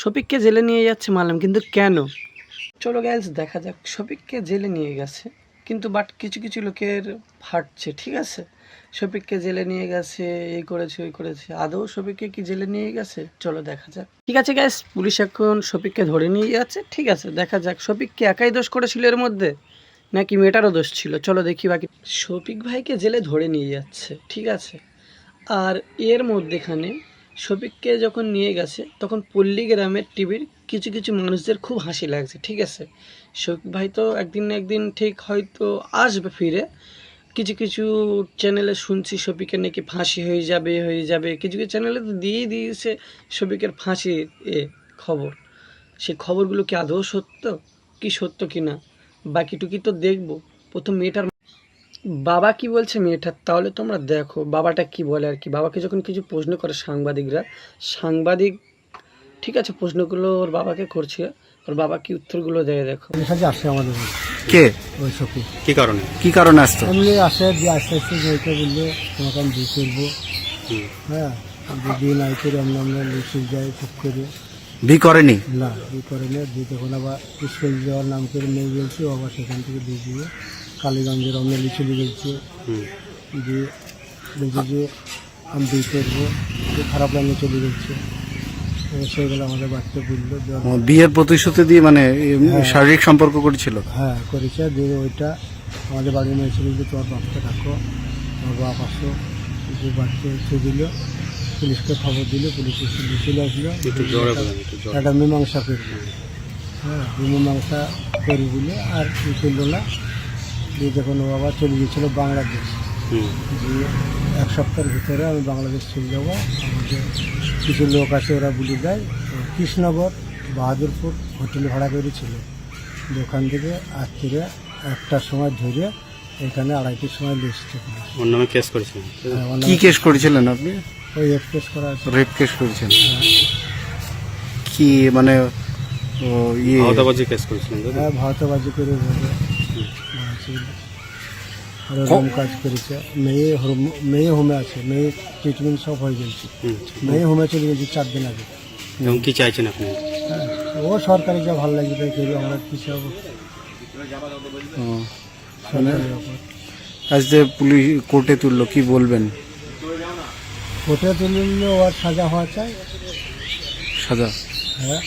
শফিককে জেলে নিয়ে যাচ্ছে মানলাম কিন্তু কেন? চলো গ্যাস দেখা যাক। শফিককে জেলে নিয়ে গেছে, কিন্তু বাট কিছু কিছু লোকের ফাটছে ঠিক আছে? শফিককে জেলে নিয়ে গেছে, এই করেছে, ওই করেছে। আদৌ শফিককে কি জেলে নিয়ে গেছে? চলো দেখা যাক। ঠিক আছে গ্যাস পুলিশ এখন শফিককে ধরে নিয়ে যাচ্ছে, ঠিক আছে? দেখা যাক, শফিক কি একাই দোষ করেছিল এর মধ্যে? নাকি মেয়েটারও দোষ ছিল? চলো দেখি বাকি। শফিক ভাইকে জেলে ধরে নিয়ে যাচ্ছে, ঠিক আছে? আর এর মধ্যেখানে শফিককে যখন নিয়ে গেছে, তখন পল্লী গ্রামের টিভির কিছু কিছু মানুষদের খুব হাসি লাগছে, ঠিক আছে? শফিক ভাই তো একদিন না একদিন ঠিক হয়তো আসবে ফিরে। কিছু কিছু চ্যানেলে শুনছি শফিকের নাকি ফাঁসি হয়ে যাবে হয়ে যাবে। কিছু কিছু চ্যানেলে তো দিয়েই দিয়েছে শফিকের ফাঁসির এ খবর। সে খবরগুলো কি আদৌ সত্য? কি সত্য কি না? বাকিটুকি তো দেখব। প্রথম মেয়েটার বাবা কি বলছে মেয়েটার তাহলে তোমরা দেখো বাবাটা কি বলে আর কি? বাবাকে যখন কিছু প্রশ্ন করে সাংবাদিকরা সাংবাদিক ঠিক আছে প্রশ্নগুলো ওর বাবাকে করছে ওর বাবা কি উত্তরগুলো দেয় দেখো। সাথে আসে আমাদের কে? ওই সখী কি কারণে? কি কারণে আসতো এমনি আসে দিয়ে আস্তে আস্তে যেতে বললে তোমাকে আমি বিয়ে করব। হ্যাঁ যদি বিয়ে নাই করে আমরা আমরা লিখে যাই ঠিক করে। বি করেনি? না বিয়ে করে না দিয়ে তখন আবার স্কুল যাওয়ার নাম করে নিয়ে গেছি আবার সেখান থেকে দিয়ে দিয়ে কালীগঞ্জের আমরা লিখে হুম। দিয়ে বলছে যে আমি বিয়ে করব খারাপ লাগে চলে গেছে। সেগুলো আমাদের বাড়িতে বলল যে ও, বিয়ের প্রতিশ্রুতি দিয়ে মানে এম, শারীরিক সম্পর্ক করেছিল? হ্যাঁ করেছে। যে ওইটা আমাদের বাড়ির মেয়ে ছিল যে তোমার বাপকে ডাকো তোমার বাপ আসো। যে বাড়িতে এসে দিল পুলিশকে খবর দিল পুলিশ এসে চলে আসলো। একটু মীমাংসা করব হ্যাঁ মীমাংসা করে বলে আর করল না। দিয়ে যখন ও বাবা চলে গিয়েছিল বাংলাদেশ হুম। দিয়ে এক সপ্তাহের ভিতরে আমি বাংলাদেশ চলে যাব। আমাদের কিছু লোক আছে ওরা বলে দেয় তো কৃষ্ণনগর বাহাদুরপুর হোটেল ভাড়া করেছিল। ওখান থেকে রাত্রিরে একটার সময় ধরে এখানে আড়াইটির সময় লিস্টে ওর নামে কেস করেছেন কি কেস করেছিলেন আপনি? ওই এক্সপ্রেস করা আছে। রেপ কেস করেছেন কি মানে ও ইয়ে আহতাবাজি কেস করেছিলেন হ্যাঁ ভারতবাজি করে ধরে আর ওরকম কাজ করেছে। মেয়ে হোম- মেয়ে হোমে আছে মেয়ে ট্রিটমেন্ট সব হয়ে গেছে। মেয়ে হোমে চলে গেছে চার দিন আগে। এবং কি চাইছেন আপনি? ও সরকারি যা ভালো লাগবে তাই করবে আমরা কিছু হব ও, আজ যে পুলিশ কোর্টে তুললো কি বলবেন? কোর্টে তুললে ওর সাজা হওয়া চাই। সাজা? হ্যাঁ।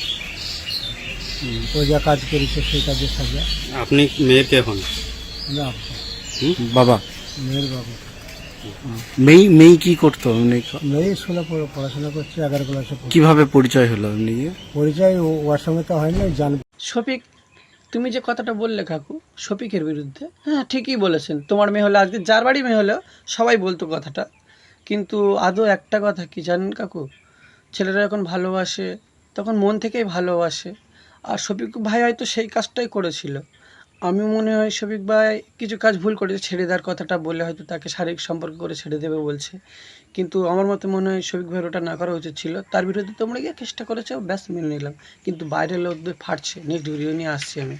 ও যা কাজ করেছে সেই কাজের সাজা। আপনি মেয়ের কে হন? বাবা। মেয়ের বাবু। মেয়ে মেয়ে কি করতো? মেয়ে স্কুলে পড়াশোনা করছে এগারো ক্লাসে কীভাবে পরিচয় হলো এমনি? পরিচয় ও- ওর সঙ্গে তো হয় না জান শফিক তুমি যে কথাটা বললে কাকু শফিকের বিরুদ্ধে হ্যাঁ ঠিকই বলেছেন। তোমার মেয়ে হলে আজকে যার বাড়ি মেয়ে হলেও সবাই বলতো কথাটা। কিন্তু আদৌ একটা কথা কি জানেন কাকু? ছেলেরা যখন ভালোবাসে তখন মন থেকেই ভালোবাসে। আর শফিক ভাই হয়তো সেই কাজটাই করেছিল। আমি মনে হয় শফিক ভাই কিছু কাজ ভুল করেছে, ছেড়ে দেওয়ার কথাটা বলে হয়তো তাকে শারীরিক সম্পর্ক করে ছেড়ে দেবে বলছে। কিন্তু আমার মতে মনে হয় শফিক ভাইয়ের ওটা না করা উচিত ছিল। তার বিরুদ্ধে তোমরা গিয়ে চেষ্টা করেছ, ব্যাস মেনে নিলাম। কিন্তু বাইরের লোকদের ফাটছে নেক্সট ভিডিও নিয়ে আসছি আমি।